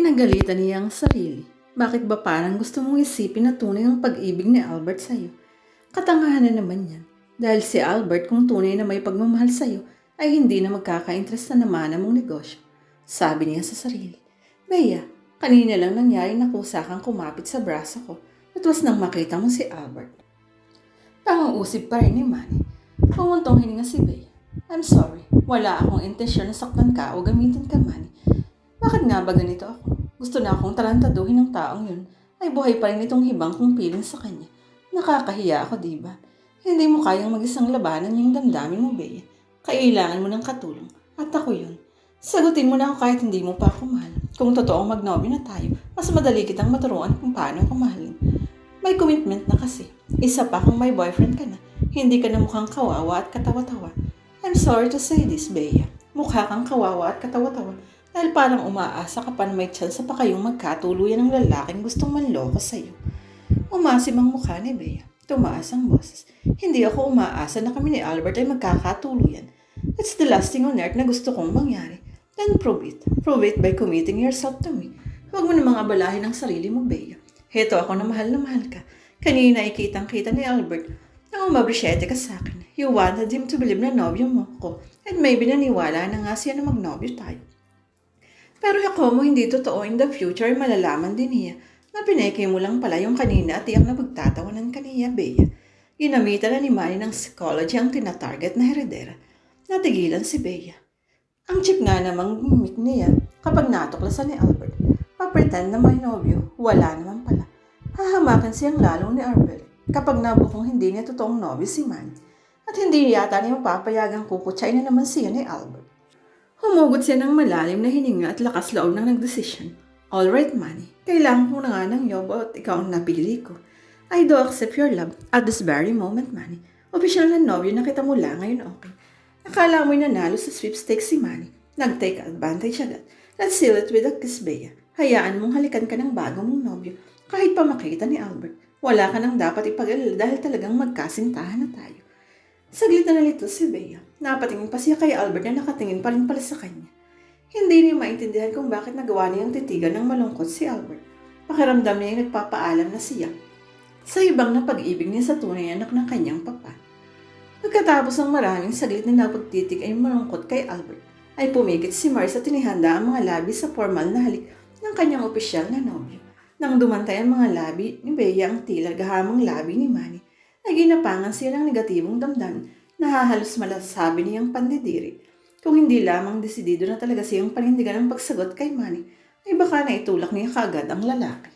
Nagalitan niya ang sarili. Bakit ba parang gusto mong isipin na tunay ang pag-ibig ni Albert sa'yo? Katangahan na naman yan. Dahil si Albert kung tunay na may pagmamahal sa'yo ay hindi na magkaka-interest na naman mong negosyo. Sabi niya sa sarili. Bea, kanina lang nangyari na kusa kang kumapit sa braso ko. At was nang makita mo si Albert. Panguusip pa rin ni Manny. Pumuntong hininga si Bea. I'm sorry. Wala akong intensyon na saktan ka o gamitin ka, Manny. Bakit nga ba ganito ako? Gusto na akong tarantaduhin ng taong yun. Ay buhay pa rin itong hibang kong piling sa kanya. Nakakahiya ako, di ba? Hindi mo kayang mag-isang labanan yung damdamin mo, Bea. Kailangan mo ng katulong. At ako yun. Sagutin mo na ako kahit hindi mo pa ako mahal. Kung totoong magnobyo na tayo, mas madali kitang maturuan kung paano ako mahalin. May commitment na kasi. Isa pa kung may boyfriend ka na. Hindi ka na mukhang kawawa at katawa-tawa. I'm sorry to say this, Bea. Mukha kang kawawa at katawa-tawa. Dahil parang umaasa ka pa na may tsansa pa kayong magkatuluyan ng lalaking gustong manloko sa'yo. Umasim ang mukha ni Bea. Tumaas ang boses. Hindi ako umaasa na kami ni Albert ay magkakatuluyan. It's the last thing on earth na gusto kong mangyari. Then prove it. Prove it by committing yourself to me. Huwag mo namang abalahin ang sarili mo, Bea. Heto ako na mahal na mahal ka. Kanina ikitang-kita ni Albert na umabrisyete ka sa akin. You wanted him to believe na nobyo mo ko. And maybe naniwala na nga siya na magnobyo tayo. Pero ako mo hindi totoo in the future malalaman din niya na pineke mo lang pala yung kanina at iyang napagtatawanan kaniya, Bea. Ginamitan na ni Manny ng psychology ang tinatarget na heredera. Natigilan si Bea. Ang chip nga namang gimmick niya kapag natuklasan ni Albert. Papretend na may nobyo, wala naman pala. Hahamakan siyang lalo ni Albert kapag nabukong hindi niya totoong nobyo si Manny. At hindi yata niya mapapayagang kukutsay na naman siya ni Albert. Humugot siya ng malalim na hininga at lakas loob ng nagdesisyon. Alright, Manny. Kailangan ko na nga ng yobo at ikaw ang napili ko. I do accept your love at this very moment, Manny. Official na nobyo na kita mula ngayon, okay. Akala mo'y nanalo sa sweepstakes si Manny. Nag-take advantage agad. Let's seal it with a kiss, Bea. Hayaan mong halikan ka ng bago mong nobyo kahit pa makita ni Albert. Wala ka nang dapat ipag-alala dahil talagang magkasintahan na tayo. Saglit na nalito si Bea. Napatingin pa siya kay Albert na nakatingin pa rin pala sa kanya. Hindi niya maintindihan kung bakit nagawa niyang titigan ng malungkot si Albert. Pakiramdam niya yung nagpapaalam na siya sa ibang na pag-ibig niya sa tunay anak ng kanyang papa. Pagkatapos ng maraming saglit na napagtitig ay malungkot kay Albert, ay pumikit si Mars at tinihanda ang mga labi sa formal na halik ng kanyang opisyal na nobyo. Nang dumantay ang mga labi ni Bea ang tila gahamang labi ni Manny, ay ginapangan siya ng negatibong damdamin na hahalos malasabi niyang pandidiri. Kung hindi lamang desidido na talaga siyang panindigan ng pagsagot kay Manny, ay baka naitulak niya kagad ang lalaki.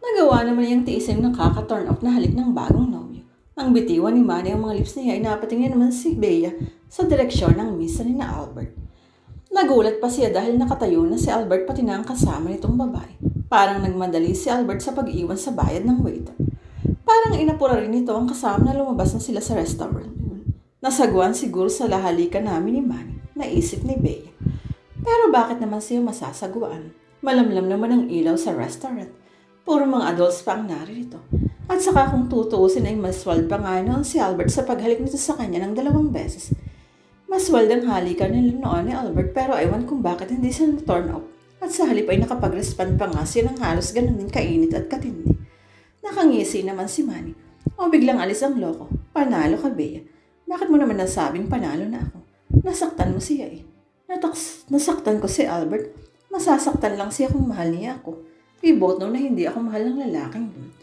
Nagawa naman niyang tiisin ng kaka-turn off na halik ng bagong nobyo. Ang bitiwan ni Manny ang mga lips niya ay napatingin naman si Bea sa direksyon ng misa ni na Albert. Nagulat pa siya dahil nakatayo na si Albert pati na ang kasama nitong babae. Parang nagmadali si Albert sa pag-iwan sa bayad ng waiter. Parang inapura rin ito ang kasama na lumabas na sila sa restaurant. Nasagwan siguro sa lahalikan namin ni Manny, naisip ni Bea. Pero bakit naman siya masasagwan? Malamlam naman ang ilaw sa restaurant. Puro mga adults pa ang naririto. At saka kung tutuusin ay maswal pa nga noon si Albert sa paghalik nito sa kanya ng dalawang beses. Maswal ang halikan nila noon ni Albert pero ewan kung bakit hindi siya na-turn off. At sa halip ay nakapag-respond pa nga siya ng halos ganun din kainit at katindi. Nakangisi naman si Manny. O biglang alis ang loko. Panalo ka, Bea. Bakit mo naman nasabing panalo na ako? Nasaktan mo siya eh. Nataks, nasaktan ko si Albert. Masasaktan lang siya kung mahal niya ako. We both know na hindi ako mahal ng lalaking yun.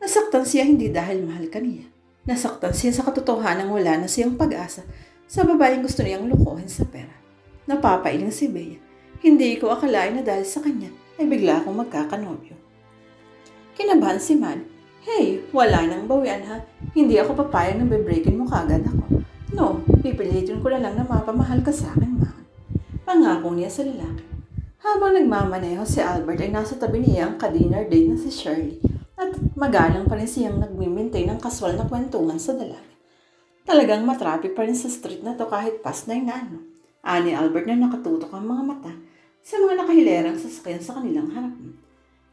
Nasaktan siya hindi dahil mahal ka niya. Nasaktan siya sa katotohanan wala na siyang pag-asa sa babaeng gusto niyang lukohin sa pera. Napapailing si Bea. Hindi ko akalain na dahil sa kanya ay bigla akong magkakanobyo. Kinabahan si Man. Hey, wala nang bawian ha. Hindi ako papayag na bebreakin mo kagad ako. No, pipilitin ko na lang na mapamahal ka sa akin, Man. Pangako niya sa lalaki. Habang nagmamaneho si Albert ay nasa tabi niya ang ka-dinner date na si Shirley at magalang pa rin siyang nagmimintay ng kaswal na kwentuhan sa dalaga. Talagang matraffic pa rin sa street na to kahit past na na ano. Ani Albert na nakatutok ang mga mata sa mga nakahilerang sasakyan sa kanilang harapan.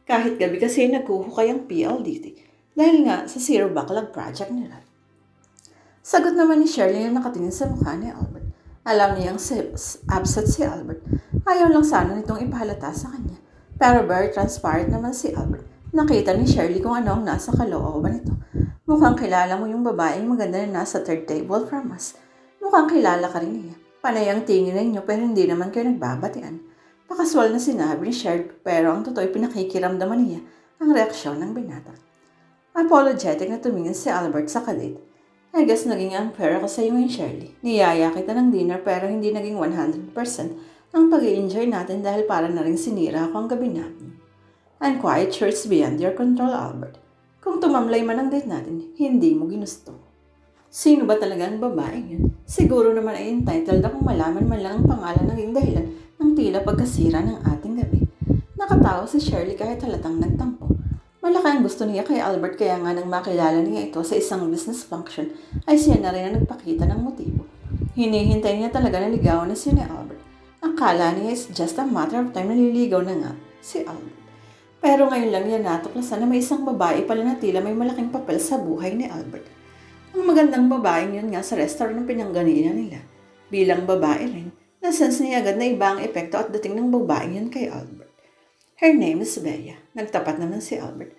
Kahit gabi kasi nagkuhukay ang PLDT dahil nga sa Zero Backlog Project nila. Sagot naman ni Shirley na nakatingin sa mukha ni Albert. Alam niyang upset si Albert. Ayaw lang sana nitong ipahalata sa kanya. Pero very transparent naman si Albert. Nakita ni Shirley kung ano ang nasa kalooban nito. Mukhang kilala mo yung babaeng maganda na nasa third table from us. Mukhang kilala ka rin niya. Panay ang tingin ninyo pero hindi naman kayo nagbabatian. Pakaswal na sinabi ni Shirley pero ang totoo pinakikiramdaman niya ang reaksyon ng binata. Apologetic na tumingin si Albert sa kadate. I guess naging unfair ako sa iyo ngayon, Shirley. Niyaya kita ng dinner pero hindi naging 100% ang pag enjoy natin dahil para na rin sinira ako ang gabi natin. I'm quite sure it's beyond your control, Albert. Kung tumamlay man ang date natin, hindi mo ginusto. Sino ba talaga ang babaeng yun? Siguro naman ay entitled akong malaman man lang ang pangalan naging dahilan ng tila pagkasira ng ating gabi. Nakatawa si Shirley kahit halatang nagtampo. Malaki ang gusto niya kay Albert kaya nga nang makilala niya ito sa isang business function ay siya na rin ang nagpakita ng motibo. Hinihintay niya talaga na ligawan na siya ni Albert. Akala niya is just a matter of time na liligaw na nga si Albert. Pero ngayon lang niya natuklasan na may isang babae pala na tila may malaking papel sa buhay ni Albert. Ang magandang babaeng yun nga sa restaurant ng pinangganina nila. Bilang babae rin, nasense niya agad na iba ang epekto at dating ng babaeng yun kay Albert. Her name is Bea. Nagtapat naman si Albert.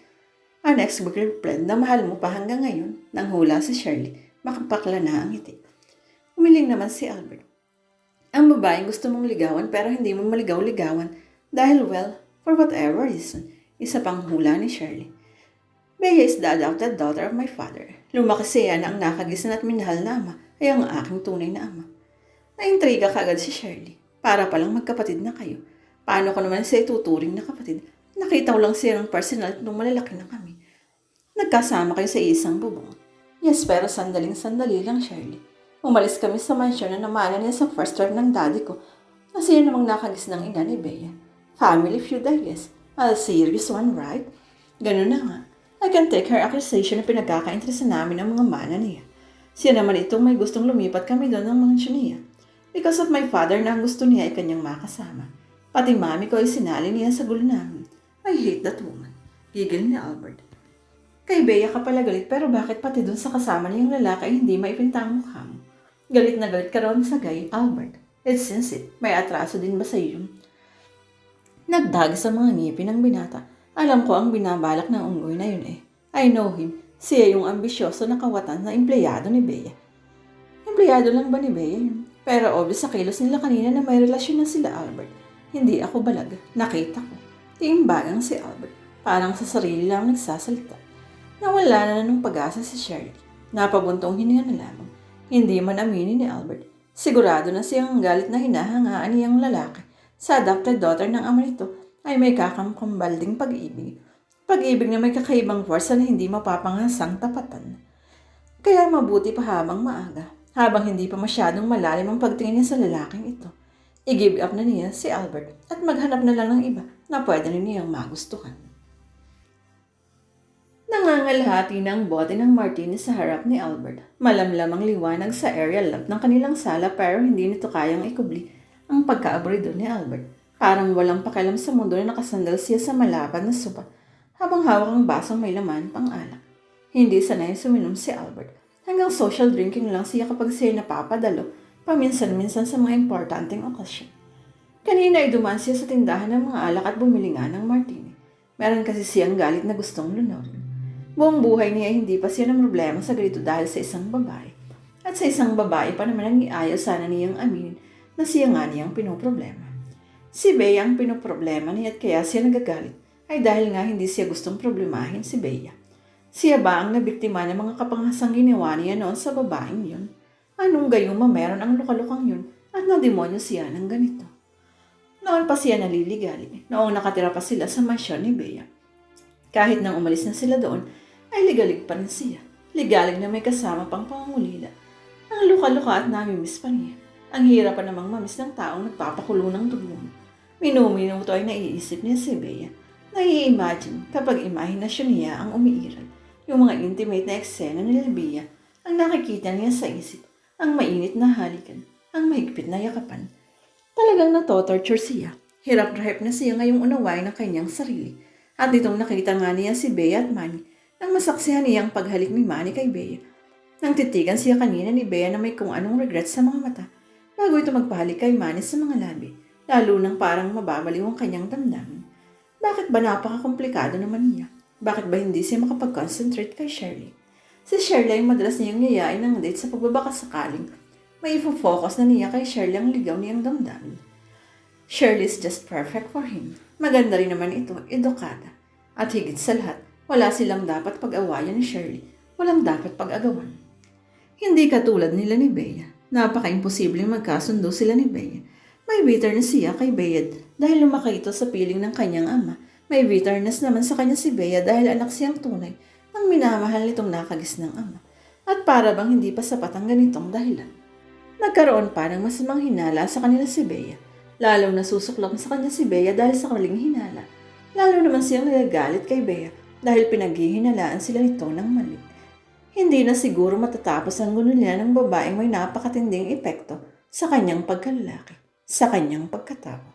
An ex-girlfriend na mahal mo pa hanggang ngayon, nang hula si Shirley, makapakla na ang ngiti. Umiling naman si Albert. Ang babaeng gusto mong ligawan pero hindi mo maligaw-ligawan dahil well, for whatever reason, isa pang hula ni Shirley. Bea is the adopted daughter of my father. Lumaki siya na ang nakagisan at minahal na ama ay ang aking tunay na ama. Naintriga kagad si Shirley. Para palang magkapatid na kayo. Paano ko naman siya ituturing na kapatid? Nakita ko lang siya ng personal nung malalaki na kami. Nagkasama kayo sa isang bubong. Yes, pero sandaling-sandali lang, Shirley. Umalis kami sa mansyon na namana niya sa first term ng daddy ko na siya namang nakagis ng ina ni Bea. Family feud, I guess. A serious one, right? Ganun na nga. I can take her accusation na pinagkakainteresa namin ng mga mana niya. Siya naman itong may gustong lumipat kami doon ng mansyon niya. Because of my father na ang gusto niya ay kanyang makasama. Pati mami ko ay sinali niya sa gulo namin. I hate that woman. Gigil ni Albert. Kay Bea ka pala galit pero bakit pati dun sa kasama niyang lalaki ay hindi maipinta ang mukha mo? Galit na galit ka ron sa gay, Albert. It seems it. May atraso din ba sa iyo? Nagdag sa mga ngipin ng binata. Alam ko ang binabalak ng unggoy na yun eh. I know him. Siya yung ambisyoso na kawatan na empleyado ni Bea. Empleyado lang ba ni Bea yun? Pero obvious sa kilos nila kanina na may relasyon na sila Albert. Hindi ako balag. Nakita ko. Tiimbagang si Albert. Parang sa sarili lang nagsasalita. Nawala na ng pag-asa si Shirley. Napabuntong hininga na lamang. Hindi man aminin ni Albert. Sigurado na siyang galit na hinahangaan niyang lalaki sa adopted daughter ng ama nito ay may kakamkambalding pag-ibig. Pag-ibig na may kakaibang forsa na hindi mapapangasang tapatan. Kaya mabuti pa habang maaga, habang hindi pa masyadong malalim ang pagtingin niya sa lalaking ito. I-give up na niya si Albert at maghanap na lang ng iba na pwede rin niyang magustuhan. Nangangalhati ng bote ng martini sa harap ni Albert. Malamlam ang liwanag sa aerial lamp ng kanilang sala pero hindi nito kayang ikubli ang pagkaabrido ni Albert. Parang walang pakialam sa mundo na nakasandal siya sa malapad na sopa habang hawak ang basong may laman pang alak. Hindi sanay suminom si Albert. Hanggang social drinking lang siya kapag siya napapadalo paminsan-minsan sa mga importanteng okasyon. Kanina ay dumaan siya sa tindahan ng mga alak at bumili nga ng martini. Meron kasi siyang galit na gustong lunorin. Buong buhay niya hindi pa siya ng problema sa ganito dahil sa isang babae. At sa isang babae pa naman ang iayaw sana niyang aminin na siya nga niyang pinoproblema. Si Bea ang pinoproblema niya at kaya siya nagagalit ay dahil nga hindi siya gustong problemahin si Bea. Siya ba ang nabiktima ng mga kapanghasang ginawa niya noon sa babaeng yun? Anong gayuma meron ang lukalukang yun at nademonyo siya ng ganito? Noon pa siya naliligali, noong nakatira pa sila sa mansyon ni Bea. Kahit nang umalis na sila doon, ay ligalig pa rin siya. Ligalig na may kasama pang pangungulila. Ang luka-luka at namimiss pa niya. Ang hirap pa namang mamis ng taong nagpapakulo ng dugo. Minuminuto ay naiisip niya si Bea. Nai-imagine kapag imahinasyon niya ang umiiral. Yung mga intimate na eksena ni Bea ang nakikita niya sa isip. Ang mainit na halikan. Ang mahigpit na yakapan. Talagang natotorture siya. Hirap na na siya ngayong unawain ng kanyang sarili. At ditong nakita nga niya si Bea at Manny nang masaksihan niya ang paghalik ni Manny kay Bea. Nang titigan siya kanina ni Bea na may kung anong regret sa mga mata. bago ito magpahalik kay Manny sa mga labi, lalo nang parang mababaliw ang kanyang damdamin. Bakit ba napakakomplikado naman niya? Bakit ba hindi siya makapag-concentrate kay Shirley? Si Shirley ay madalas niyang yayain ng date sa pagbabakasakaling may focus na niya kay Shirley ang ligaw niyang damdamin. Shirley is just perfect for him. Maganda rin naman ito, edukada. At higit sa lahat, wala silang dapat pag-awayan ni Shirley. Walang dapat pag-agawan. Hindi katulad nila ni Bea. Napaka-imposibleng magkasundo sila ni Bea. May bitterness siya kay Bea dahil lumaki ito sa piling ng kanyang ama. May bitterness naman sa kanya si Bea dahil anak siyang tunay ang minamahal nitong nakagis ng ama. At para bang hindi pa sapat ang ganitong dahilan. Nagkaroon pa ng masamang hinala sa kanila si Bea. Lalo na susuklong sa kanya si Bea dahil sa kaling hinala. Lalo naman siyang nagagalit kay Bea dahil pinaghihinalaan sila nito ng mali. Hindi na siguro matatapos ang gunulyan ng babaeng may napakatinding epekto sa kanyang pagkalalaki, sa kanyang pagkatao.